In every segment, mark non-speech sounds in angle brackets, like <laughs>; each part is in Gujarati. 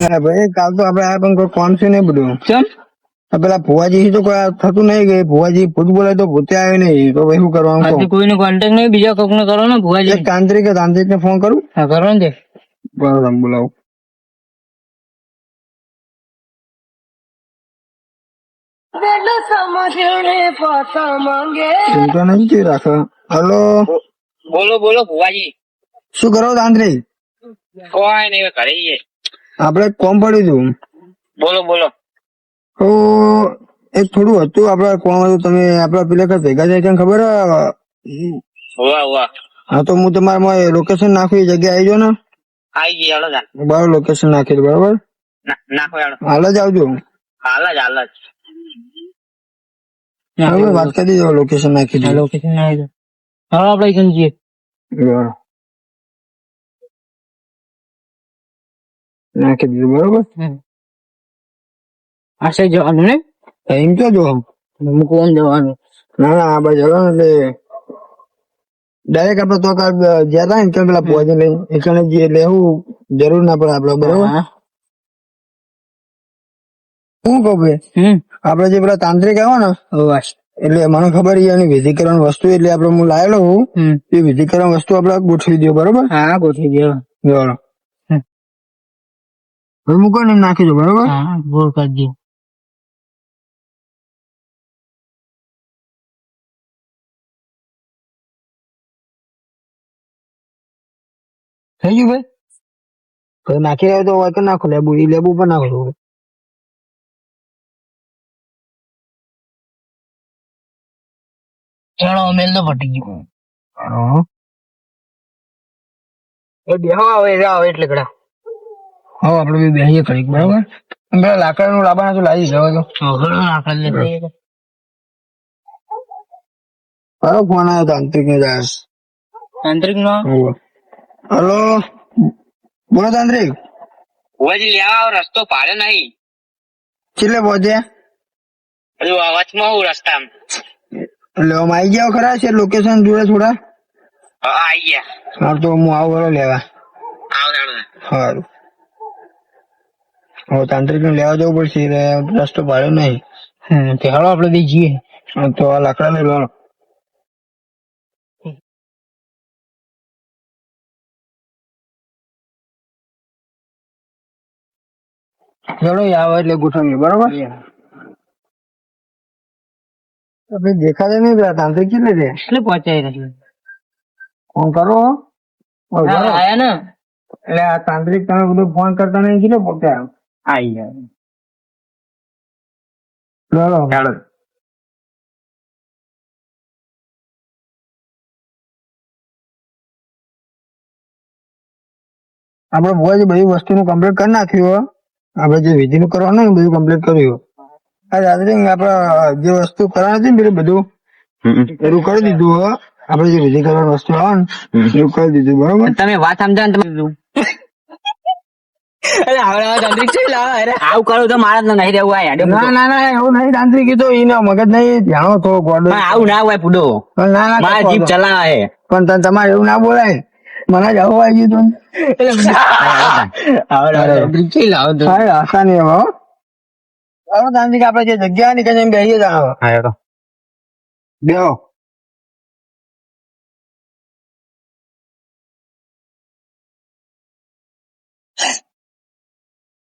અરે ભાઈ કાલ તો આપડે આ પણ કોઈ કોમ છે નહીં બધું. કેમ પેલા ભુવાજી તો કોઈ થતું નહીં કે ભુવાજી ભૂત બોલે તો ભૂતે આવે નહીં તો ભાઈ શું કરવાનું કોઈનો કોન્ટેક્ટ નહીં બીજા કોક નો કરો ને ભુવાજી. તાંત્રિક તાંત્રિક ને ફોન કરું? હા કરો ને બરાબર તમે ચિંતા નહીં કે રાખો. હલો? બોલો બોલો ભુવાજી. શું કરો તાંત્રિક? કોઈ નહીં ઘરે જઈએ આપડે કોમ પડ્યું હતું. બોલો બોલો. તો એક થોડું હતું આપડે કોમ હતું તમે આપડા પેલા કઈ ભેગા જાય કેમ ખબર? વાહ હોવા હોવા હા તો હું તમારા લોકેશન નાખું એ જગ્યાએ આવી જાઓ ને? આવી ગઈ હાલો બરાબર લોકેશન નાખી દઉં, બરાબર? નાખો હાલ. જ આવજો. હાલ જ હાલ જ. વાત કરી દો લોકેશન નાખી દો લોકેશન નાખી આવી હાલો આપણે જઈએ. બરાબર. નાખી દીધું બરોબર? આ સાઈડ જવાનું ને એમ તો જો કોણ જવાનું. ના ના આ બાજુ જવાનું એટલે ડાયરેક્ટ આપડે તો કાલ જ્યાં હતા ને પેલા પહોંચી લઈ એટલે જે લેવું જરૂર ના પડે આપડે બરોબર? હા. શું કહું ભાઈ? આપડે જે પેલા તાંત્રિક આવ્યો ને એટલે મને ખબર છે એની વિધિ કરવાની વસ્તુ એટલે આપડે હું લાયેલો હું એ વિધિ કરવાની વસ્તુ આપડે ગોઠવી દો બરોબર? હા ગોઠવી દો મૂકો નાખી દો બરોબર? હા ગોળ કરજો થઈ ગયું ભાઈ? તો નાખી રહ્યો તો હોય તો નાખો લેબુ એ લેબુ પણ નાખો છું ચાલો મેલ તો પટી ગયું. બેહો આવે આવે એટલે કડા હા આપડે બી બેહીએ ખરીક બરોબર? પેલા લાકડા નું લાબાના તો લાવી જવા દો. કયો ફોન આવ્યો તાંત્રિક નો દાસ તાંત્રિક નો હલો? બોલો તાંત્રિક ઓજી લેવા આવો રસ્તો પાડે નહીં. કેટલે પહોંચ્યા હજુ અવાજમાં હું રસ્તા એટલે આમ આવી ગયા ખરા છે લોકેશન જોડે થોડા? આઈ ગયા. હા તો હું આવું લેવા. આવ સારું હવે તાંત્રિક ને લેવા જવું પડશે એટલે રસ્તો પાડ્યો નહીં. તે હાલો આપણે બે જઈએ. તો આ લાકડા લઈ લો ચલો આવે એટલે ગોઠવીએ બરોબર? આપણે દેખાડે નહીં પેલા તાંત્રિક કેટલે છે? એટલે પહોંચાઈ રહ્યું ફોન કરો. હો. આયા ને? એટલે આ તાંત્રિક તમે બધું ફોન કરતા નહીં કેટલે પોતે ગયા ચાલો ચાલો આપણે ભુવાજી બધી વસ્તુનું કમ્પ્લીટ કરી નાખ્યું હો. આપણે જે વિધિનું કરવાનું ને બધું કમ્પ્લીટ કર્યું આ રાત્રે આપણે જે વસ્તુ કરવાની હતી ને પેલું બધું પેલું કરી દીધું હો આપણે જે વિધિ કરવાની વસ્તુ આવે ને એવું કરી દીધું બરોબર? તમે વાત સમજાવ તમે. અરે હવે તાંત્રિક છે લાવો અરે આવું કરું તો મારે તો નહીં રહેવું આ ના ના ના એવું નહીં તાંત્રિક એ તો મગજ નહીં જાણો થોડો ગોડો. આવું ના હોય પુડો. ના ના મારા જીભ ચલાવે. પણ તને તમારે એવું ના બોલાય. મને જ આવું આવી ગયું તું. હા આશા નહીં હવે હો. તાંત્રિક આપણે જે જગ્યા ની કઈ બેસીએ જાણો. બેહો.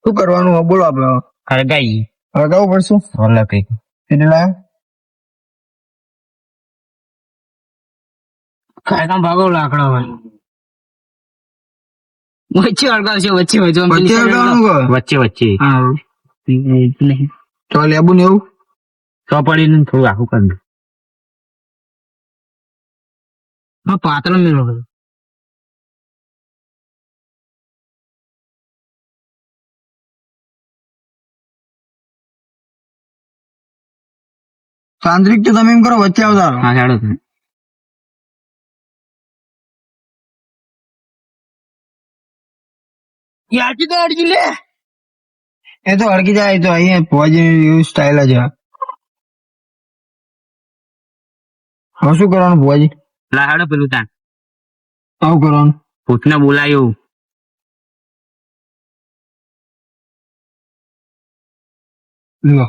શું કરવાનું હોય? બોલો આપડે. અરે ગાઈ હળગાવું પડશે? ઓલા કઈ. એટલે ભાગો લાકડા હોય. વચ્ચે અડકાવશે વચ્ચે વચ્ચે. વચ્ચે? વચ્ચે નહીં તો લેબુ ને એવું? તો પડીને થોડું આખું કરી પાતળો મેળો તાંત્રિક તો તમે એમ કરો વચ્ચે આવતા. હા ચાલો યાચી તો અડકી લે. એ તો અડકી જાય તો અહીંયા પહોંચી એવું સ્ટાઇલ જ છે. હવે શું કરવાનું ભુવાજી લાહાડો પેલું તાન આવું કરવાનું. ભૂતને બોલાયું. લો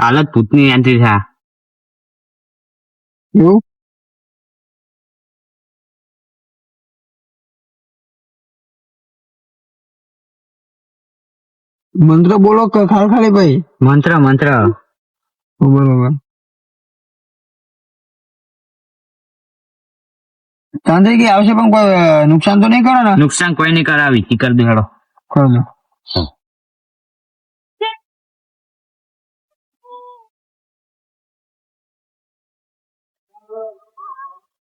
હાલત ભૂતની એન્ટ્રી છે એવું? મંત્ર બોલો ખાલી ખાલી ભાઈ. મંત્ર મંત્ર. બરોબર. તાંત્રિકી આવશે પણ કોઈ નુકસાન તો નહીં કરે ને? નુકસાન કોઈ નહીં કરાવી. કરી દે હેડો કરો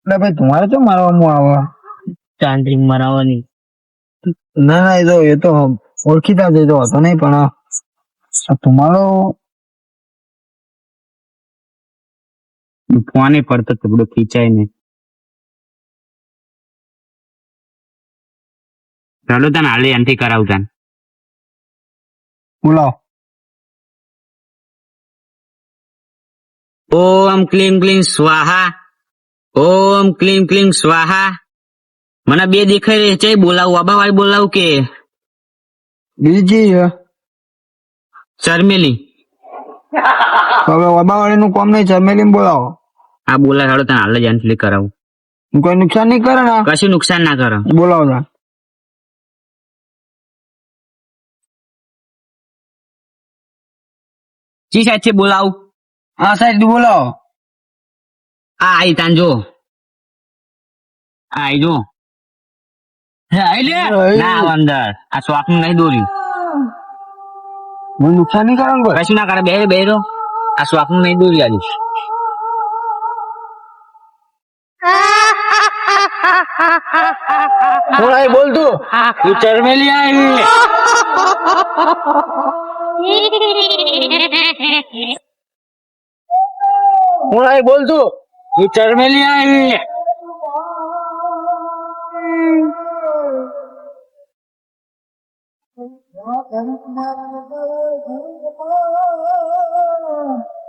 એટલે ભાઈ તમારે તો મારવામાં આવે. ચાંદ્રિંગ મારવાની. ના ના એ તો એ તો ઓળખીતા જ તો હતો નહીં પણ તમારો ફોને પડતો તો બધું ખીચાય ને. ચાલો તને હાલે એન્ટ્રી કરાવું તને. બોલો. ઓમ ક્લીમ ક્લીમ સ્વાહા. ઓમ ક્લીમ ક્લીમ સ્વાહા. મને બે દેખાઈ રહી છે બોલાવું આબા વાળી બોલાવું કે? બીજી ચરમેલી હવે વબાવાળી નું કોમ નહીં ચમેલી બોલાવો. આ બોલા હેડો તને હાલ જ એન્ટ્રી કરાવું. કોઈ નુકસાન નહીં કરે ને? કશું નુકસાન ના કરો. બોલાવો તા. જી સાહેબ છે બોલાવું. હા સાહેબ બોલાવો. આ આઈ તાન જો. આઈ જો. ના અંદર. આ સ્વાપનું નહીં દોર્યું. મને નુકસાન નહીં કરે ને કશું ના કરે બે બે આ નું નહીં દોરી આજે. કોણ આઈ બોલ તું. તું ચરમેલી આવી. કોણ બોલ તું. તું ચરમેલી આવી.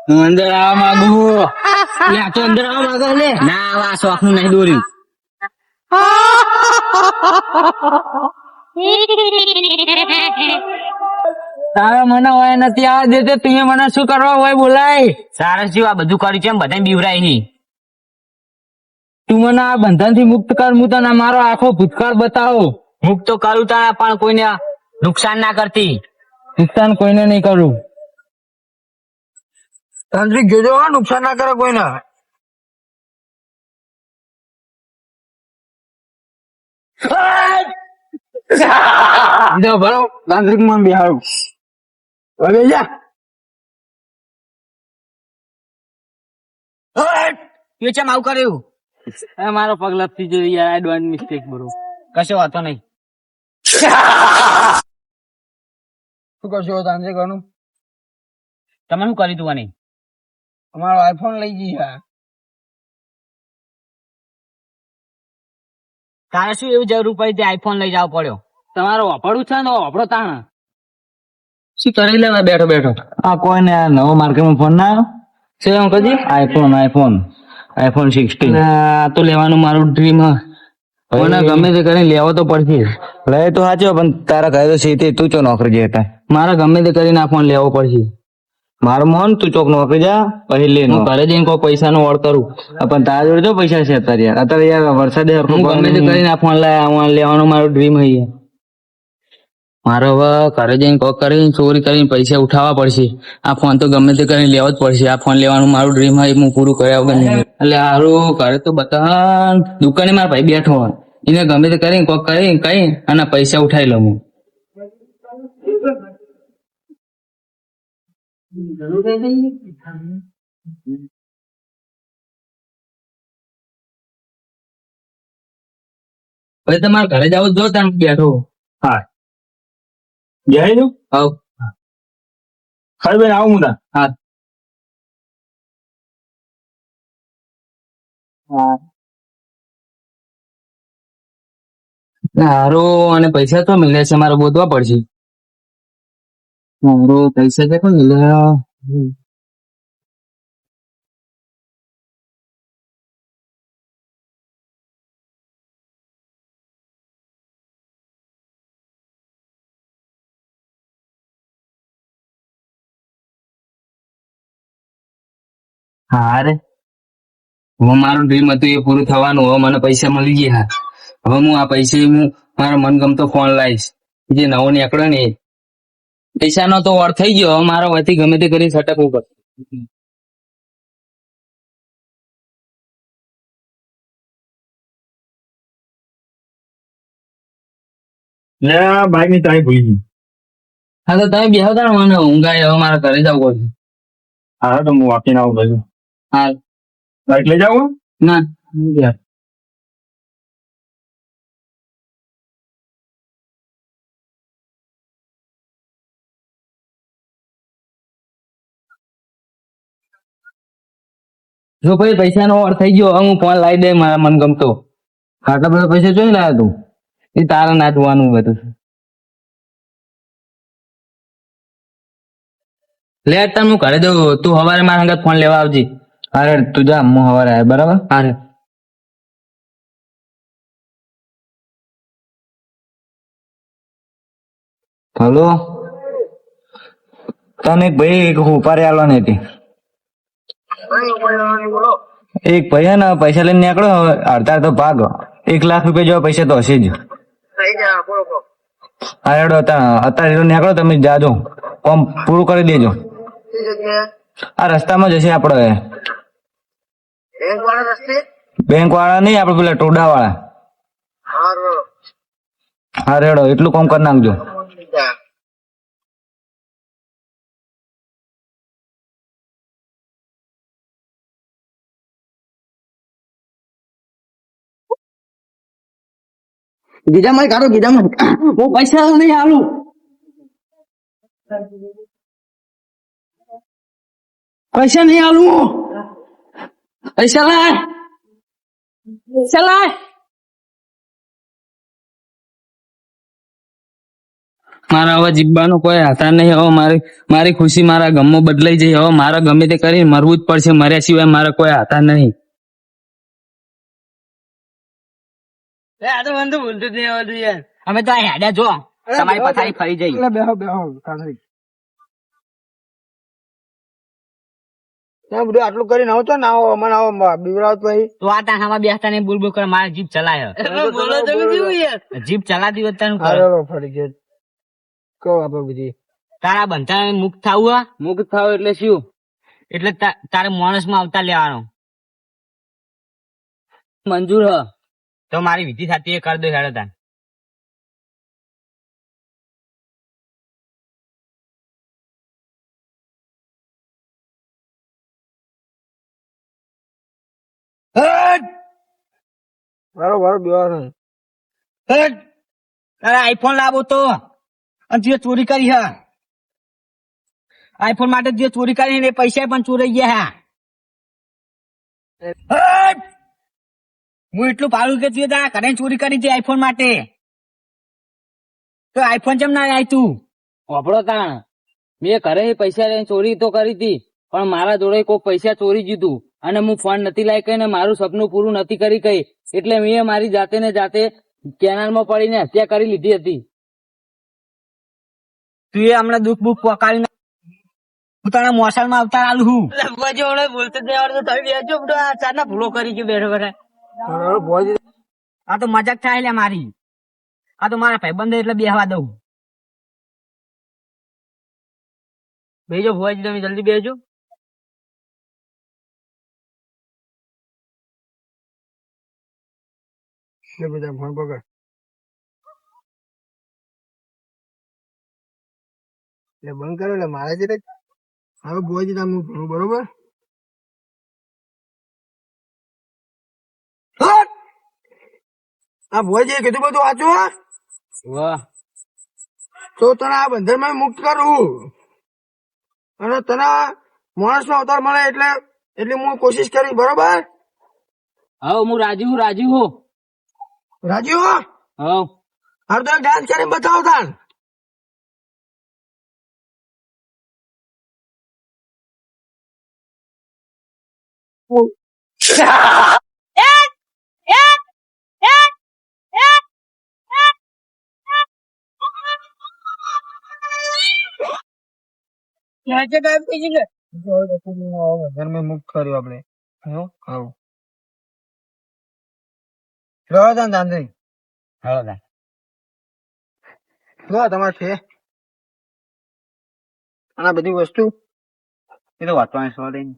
હું અંદર આવવા માંગુ. લે આ તો અંદર આવવા માંગો લે. ના આવા શોખનું નહીં દોર્યું. તારા મને હોય નથી આવવા દેતે, તું મને શું કરવા હોય બોલાય? સારા જીવ, આ બધું કર્યું છે એમ બધા બીવરાય નહીં. તું મને આ બંધનથી મુક્ત કર હું તને મારો આખો ભૂતકાળ બતાવો. મુક્ત તો કરું તારા પણ કોઈને નુકસાન ના કરતી. નુકસાન કોઈને નહીં કરું. તાંત્રિક જોજો હો, નુકસાન ના કરે કોઈને. ભરો. તાંત્રિકમાં બિહારું હવે જા. તું ચમ આવું કર્યું? એ મારો પગ લપસી ગયો યાર આઈ ડોન્ટ મિસ્ટેક બ્રો કશો વાતો નહીં. <laughs> શું કરશો તાંત્રિકનું તમે શું કરી તું આને અમારો આઈફોન લઈ જઈએ તારે શું એવું જરૂર પડી તે આઈફોન લઈ જવો પડ્યો? તમારો વાપરવું છે ને વાપરો તાણ. શું કરી લેવા બેઠો બેઠો. આ કોઈ ને નવો માર્કેટમાં ફોન ના આવ્યો? શું એમ કદી આઈફોન આઈફોન આઈફોન સિક્સટીન આ તો લેવાનું મારું ડ્રીમ મને ગમે તે કરીને લેવો તો પડશે. લે તો સાચો પણ તારા ઘરે તો સીધી તું ચો નોકરી જતા? મારે ગમે તે કરીને આ ફોન લેવો પડશે. મારું મોન તું ચોક નોકરી જા પછી લે હું ઘરે જઈને કોઈ પૈસા નો ઓળ કરું પણ તારા જોડે જો પૈસા છે અત્યારે. યાર અત્યારે યાર વરસાદે હું ગમે તે કરીને આ ફોન લાયા લેવાનું મારું ડ્રીમ હૈ મારે હવે ઘરે જઈને કોક કરીને, ચોરી કરીને પૈસા ઉઠાવવા પડશે. આ ફોન તો ગમે તે કરીને લેવો જ પડશે. આ ફોન લેવાનું મારું ડ્રીમ હોય હું પૂરું કર્યા વગર નહીં. એટલે હારું, ઘરે તો બધા દુકાને મારા ભાઈ બેઠો હોય. એને ગમે તે કરીને, કોક કરીને કઈ અને પૈસા ઉઠાવી લઉં હું. પછી તમારે ઘરે જવું જો તમે બેઠો. જય નું હવ ખરી બેન આવું મુદા હા. હારો અને પૈસા તો મિલે છે મારે ગોતવા પડશે. હારો પૈસા કે કોઈ મિલે હા રે હવે મારું ડ્રીમ હતું એ પૂરું થવાનું. હવે મને પૈસા મળી ગયા. હવે હું આ પૈસે હું મારો મનગમતો ફોન લાવીશ. જે નવો નીકળ્યો ને. પૈસાનો તો ઓર થઈ ગયો. હવે મારો વતી ગમે તે કરી સટકવું પડશે. લે બાઈકની ચાવી ભૂલી ગઈ. હા તો તમે બેહો તાણ મને ઊંઘાય. હવે મારે ઘરે જવું પડશે. હા તો હું વાપીને આવું બાજુ હા બાઈક લઈ જાવ ના યાર જો ભાઈ પૈસા નો ઓર થઈ ગયો હું ફોન લાવી દે મારા મન ગમતો. આટલા બધા પૈસા જોઈ લાયા તું. એ તારા જોવાનું બધું લે તાર હું ઘરે દઉં. તું હવારે મારા સંગત ફોન લેવા આવજે. અરે તું જા હું આવે બરાબર? અરે હલો? તને એક ભાઈ એક ઉપારી આવવાની હતી. એક ભાઈ હે ને પૈસા લઈને નીકળો હવે અડધા તો ભાગ. એક લાખ રૂપિયા જેવા પૈસા તો હશે જ. હેડો અત્યારે નીકળો તમે જાજો. કોમ પૂરું કરી દેજો. આ રસ્તામાં જ હશે આપડે બેંક વાળા નહીં આપડે પેલા ટોડા વાળા હા રેડો એટલું કામ કરી નાખજો. ગીજામાં કાઢો ગીજામાં. હું પૈસા નહીં આવું પૈસા નહીં લાય પૈસા લાય મારા હવે જીબ્બાનો કોઈ આધાર નહીં. હવે મારી મારી ખુશી મારા ગમો બદલાઈ જઈ હવે મારે ગમે તે કરીને મરવું જ પડશે. મર્યા સિવાય મારે કોઈ આધાર નહીં. અમે તો આ હેડ્યા જો. તમારી પથારી ફરી જઈ. બેહો બેહો તમે બધું આટલું કરીને આવો તો ના આવો મને આવો બીવરાવત પછી તો આ તાણામાં બેસતા ને બુલબુલ કરે મારે જીપ ચલાયો જીપ ચલાતી વખતે હું હા કરું? રેડો ફરી ગયો. કહો આપણે બધી. તારા બંધા મુક્ત થવું હે? મુક્ત થાવ એટલે શું? એટલે તા- તારે માણસમાં આવતા લેવાનો. મંજૂર હ. તો મારી વિધિ થતી એ કરી દો હેડો તાર બરો બરો બેહો તારે આઈફોન લાવો તો. અને જે ચોરી કરી હે. આઈફોન માટે જે ચોરી કરી એ પૈસા પણ ચોરાઈ ગયા હા. હું એટલું પાડું કે તું તારા ઘરે ચોરી કરી હતી આઈફોન માટે. તો આઈફોન કેમ ના આવી તું? વાપરો તાણ. મેં ઘરે પૈસા લઈને ચોરી તો કરી હતી. પણ મારા જોડે કોઈક પૈસા ચોરી જીધું અને હું ફંડ નથી લાવી કઈ ને મારું સપનું પૂરું નથી કરી કઈ. એટલે મેં મારી જાતે ને જાતે કેનાલમાં પડીને હત્યા કરી લીધી હતી. તું એ હમણાં દુઃખ બુખ પકાવી હું તારા મોસાળમાં અવતાર બધો આ બોલતો ભૂલો કરી ગયો બેઠો બેઠા. આ તો મજાક થાય લે મારી. આ તો મારા ભાઈબંધ એટલે બેહવા દઉં. બેજો ભુવાજી તમે જલ્દી બેજો. લે બધા ફોન પકડ એટલે બંધ કરો એટલે મારે છે હવે તમે ભણું બરોબર? આ ભોજી કીધું બધું વાંચું હા! વાહ. તો તને આ બંધનમાં મુક્ત કરું. અને તને માણસ નો અવતાર મળે એટલે એટલે હું કોશિશ કરી બરોબર? હવે હું રાજી હું રાજી હું. રાજી હો હવ હાર તો ડાન્સ કરીને બતાવો તાન ઘરમાં મુક્ત કર્યું આપણે. હવ રહો તાન તાંત્રિક તા. લો તમારે છે. અને બધી વસ્તુ. એ તો વાંચવાની સવાલ નહીં.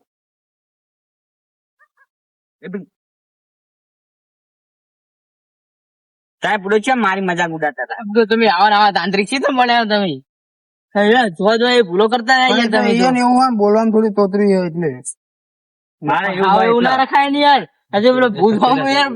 સાહેબ પૂરો છે મારી મજાક ઉડાતા હતા. તો તમે આવા આવા તાંત્રિક છે તો મળ્યા તમે. જોવા જોવા એ ભૂલો કરતા રહ્યા તમે એવું બોલવાનું થોડી તોતરી હોય એટલે. મારે એવું ના રખાય ને યાર. હજુ પેલો ભૂલ યાર.